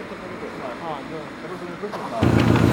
아, 이거 저런 소리 끊고 나.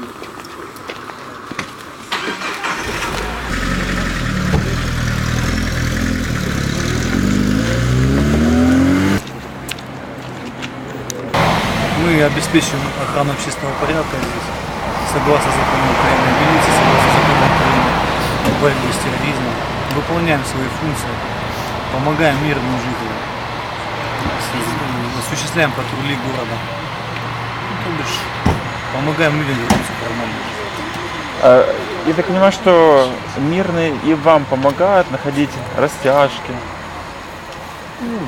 Мы обеспечиваем охрану общественного порядка здесь, согласно закону Украины милиции, согласно закону Украины борьбе с терроризмом. Выполняем свои функции, помогаем мирным жителям, осуществляем патрули города. Ну, то бишь, помогаем людям вернуться к нормальной жизни. Э, Я так понимаю, что мирные и вам помогают находить растяжки. Ну,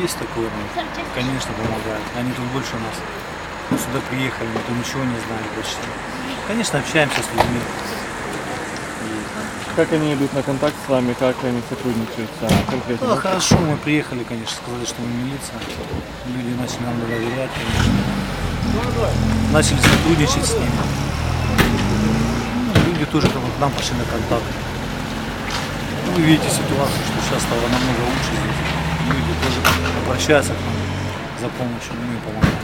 есть такое, ну, конечно, помогают. Они тут больше нас. Мы сюда приехали, мы тут ничего не знаем почти. Конечно, общаемся с людьми. Как они идут на контакт с вами, как они сотрудничают с вами конкретно? Ну, хорошо, мы приехали, конечно, сказали, что мы милиция. Люди начали нам доверять, конечно. Начали сотрудничать с ними. Ну, люди тоже как бы к нам пошли на контакт. Ну, Вы видите ситуацию, что сейчас стало намного лучше здесь. Люди тоже обращаются к нам за помощью, мы им помогаем.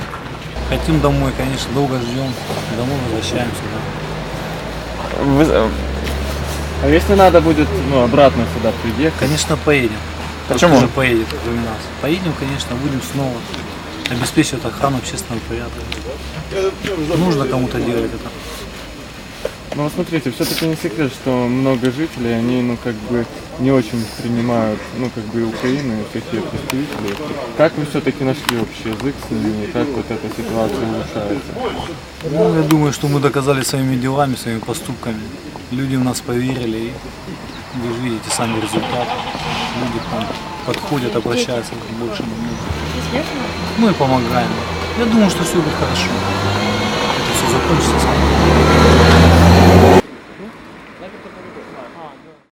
Хотим домой, конечно, долго ждем, домой возвращаемся. Да. Вы, э, А если надо будет ну, обратно сюда приехать? Конечно, поедем. Почему? Кто же поедет, кроме нас? Поедем, конечно, будем снова обеспечивать охрану общественного порядка. Нужно кому-то делать это. Ну вот смотрите, все-таки не секрет, что много жителей, они ну как бы не очень принимают, ну как бы и Украину, и всех ее представителей. Как вы все-таки нашли общий язык с ними, и как вот эта ситуация улучшается? Ну, я думаю, что мы доказали своими делами, своими поступками. Люди в нас поверили, и вы же видите сами результат. Люди к нам подходят, обращаются к больше Ну и помогаем. Я думаю, что все будет хорошо. Это все закончится скоро.